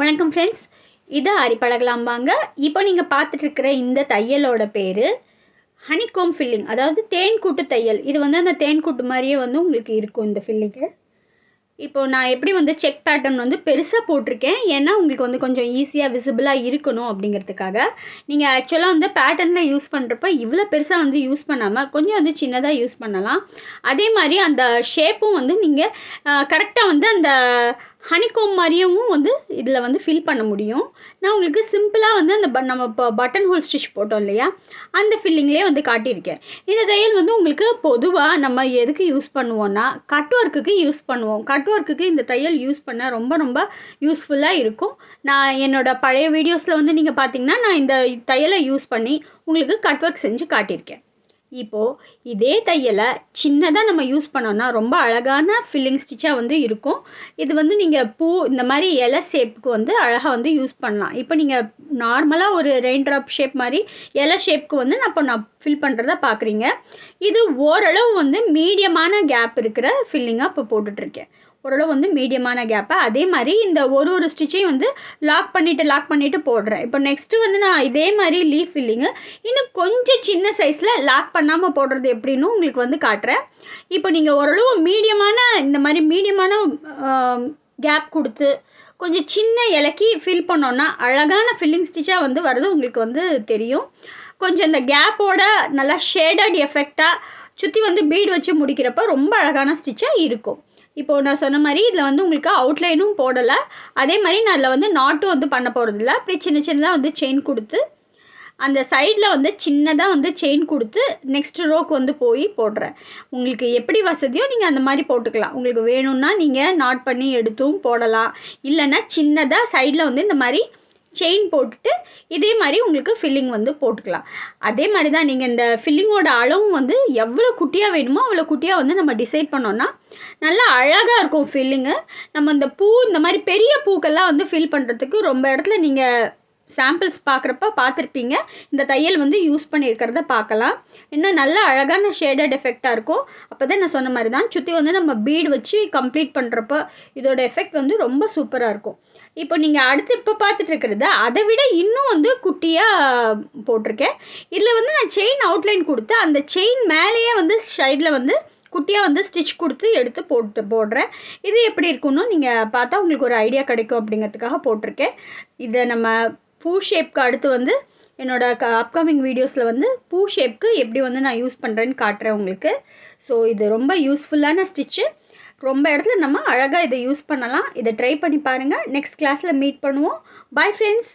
வணக்கம் ஃப்ரெண்ட்ஸ் இதை அரிப்பழகலாம் வாங்க. இப்போ நீங்கள் பார்த்துட்டு இருக்கிற இந்த தையலோட பேர் ஹனிகோம் ஃபில்லிங் அதாவது தேன் கூட்டு தையல். இது வந்து அந்த தேன் கூட்டு மாதிரியே வந்து உங்களுக்கு இருக்கும் இந்த ஃபில்லிங்கு இப்போ நான் எப்படி வந்து செக் பேட்டர்ன் வந்து பெருசாக போட்டிருக்கேன். ஏன்னா உங்களுக்கு வந்து கொஞ்சம் ஈஸியாக விசிபிளாக இருக்கணும் அப்படிங்கிறதுக்காக. நீங்கள் ஆக்சுவலாக வந்து பேட்டர்னில் யூஸ் பண்ணுறப்ப இவ்வளோ பெருசாக வந்து யூஸ் பண்ணாமல் கொஞ்சம் வந்து சின்னதாக யூஸ் பண்ணலாம். அதே மாதிரி அந்த ஷேப்பும் வந்து நீங்கள் கரெக்டாக வந்து அந்த ஹனிகோம் மாதிரியும் வந்து இதில் வந்து ஃபில் பண்ண முடியும். நான் உங்களுக்கு சிம்பிளாக வந்து அந்த ப நம்ம இப்போ பட்டன் ஹோல் ஸ்டிச் போட்டோம் இல்லையா? அந்த ஃபில்லிங்லேயே வந்து காட்டியிருக்கேன். இந்த தையல் வந்து உங்களுக்கு பொதுவாக நம்ம எதுக்கு யூஸ் பண்ணுவோன்னா கட் ஒர்க்குக்கு யூஸ் பண்ணுவோம். கட் ஒர்க்குக்கு இந்த தையல் யூஸ் பண்ண ரொம்ப ரொம்ப யூஸ்ஃபுல்லாக இருக்கும். நான் என்னோடய பழைய வீடியோஸில் வந்து நீங்கள் பார்த்தீங்கன்னா நான் இந்த தையலை யூஸ் பண்ணி உங்களுக்கு கட் ஒர்க் செஞ்சு காட்டியிருக்கேன். இப்போது இதே தையலை சின்னதாக நம்ம யூஸ் பண்ணோன்னா ரொம்ப அழகான ஃபில்லிங் ஸ்டிச்சாக வந்து இருக்கும். இது வந்து நீங்கள் பூ இந்த மாதிரி இலை ஷேப்புக்கு வந்து அழகாக வந்து யூஸ் பண்ணலாம். இப்போ நீங்கள் நார்மலாக ஒரு ரெயின் ட்ராப் ஷேப் மாதிரி இலை ஷேப்புக்கு வந்து நான் இப்போ நான் ஃபில் பண்ணுறத பார்க்குறீங்க. இது ஓரளவு வந்து மீடியமான கேப் இருக்கிற ஃபில்லிங்காக இப்போ போட்டுட்ருக்கேன் ஓரளவு வந்து மீடியமான கேப்பை அதே மாதிரி இந்த ஒரு ஒரு ஸ்டிச்சையும் வந்து லாக் பண்ணிவிட்டு லாக் பண்ணிவிட்டு போடுறேன். இப்போ நெக்ஸ்ட்டு வந்து நான் இதே மாதிரி லீஃப் ஃபில்லிங்கு இன்னும் கொஞ்சம் சின்ன சைஸில் லாக் பண்ணாமல் போடுறது எப்படின்னு உங்களுக்கு வந்து காட்டுறேன். இப்போ நீங்கள் ஓரளவு மீடியமான இந்த மாதிரி மீடியமான கேப் கொடுத்து கொஞ்சம் சின்ன இலக்கி ஃபில் பண்ணோன்னா அழகான ஃபில்லிங் ஸ்டிச்சாக வந்து வர்றது உங்களுக்கு வந்து தெரியும். கொஞ்சம் இந்த கேப்போட நல்லா ஷேடட் எஃபெக்டாக சுற்றி வந்து பீட் வச்சு முடிக்கிறப்ப ரொம்ப அழகான ஸ்டிச்சாக இருக்கும். இப்போது நான் சொன்ன மாதிரி இதில் வந்து உங்களுக்கு அவுட்லைனும் போடலை. அதே மாதிரி நான் அதில் வந்து நாட்டும் வந்து பண்ண போகிறதில்ல அப்படி சின்ன சின்னதாக வந்து செயின் கொடுத்து அந்த சைடில் வந்து சின்னதாக வந்து செயின் கொடுத்து நெக்ஸ்ட் ரோக்கு வந்து போய் போடுறேன். உங்களுக்கு எப்படி வசதியோ நீங்கள் அந்த மாதிரி போட்டுக்கலாம். உங்களுக்கு வேணும்னா நீங்கள் நாட் பண்ணி எடுத்தும் போடலாம். இல்லைன்னா சின்னதாக சைடில் வந்து இந்த மாதிரி செயின் போட்டுட்டு இதே மாதிரி உங்களுக்கு ஃபில்லிங் வந்து போட்டுக்கலாம். அதே மாதிரி தான் நீங்கள் இந்த ஃபில்லிங்கோட அளவும் வந்து எவ்வளோ குட்டியாக வேணுமோ அவ்வளோ குட்டியாக வந்து நம்ம டிசைட் பண்ணோன்னா நல்லா அழகாக இருக்கும் ஃபில்லிங்கு நம்ம இந்த பூ இந்த மாதிரி பெரிய பூக்கெல்லாம் வந்து ஃபில் பண்ணுறதுக்கு ரொம்ப இடத்துல நீங்கள் சாம்பிள்ஸ் பார்க்குறப்ப பார்த்துருப்பீங்க. இந்த தையல் வந்து யூஸ் பண்ணியிருக்கிறத பார்க்கலாம். இன்னும் நல்ல அழகான ஷேடட் எஃபெக்டாக இருக்கும். அப்போ தான் நான் சொன்ன மாதிரி தான் சுற்றி வந்து நம்ம பீட் வச்சு கம்ப்ளீட் பண்ணுறப்ப இதோட எஃபெக்ட் வந்து ரொம்ப சூப்பராக இருக்கும். இப்போ நீங்கள் அடுத்து இப்போ பார்த்துட்டு இருக்கிறது அதை விட இன்னும் வந்து குட்டியாக போட்டிருக்கேன். இதில் வந்து நான் செயின் அவுட்லைன் கொடுத்து அந்த செயின் மேலேயே வந்து சைடில் வந்து குட்டியாக வந்து ஸ்டிச் கொடுத்து எடுத்து போட்டு போடுறேன். இது எப்படி இருக்குன்னு நீங்கள் பார்த்தா உங்களுக்கு ஒரு ஐடியா கிடைக்கும் அப்படிங்கிறதுக்காக போட்டிருக்கேன். இதை நம்ம பூ ஷேப்க்கு அடுத்து வந்து என்னோட க அப்கமிங் வீடியோஸில் வந்து பூ ஷேப்க்கு எப்படி வந்து நான் யூஸ் பண்ணுறேன்னு காட்டுறேன் உங்களுக்கு. ஸோ இது ரொம்ப யூஸ்ஃபுல்லான ஸ்டிச்சு ரொம்ப இடத்துல நம்ம அழகாக இதை யூஸ் பண்ணலாம். இதை ட்ரை பண்ணி பாருங்கள் நெக்ஸ்ட் கிளாஸில் மீட் பண்ணுவோம். Bye friends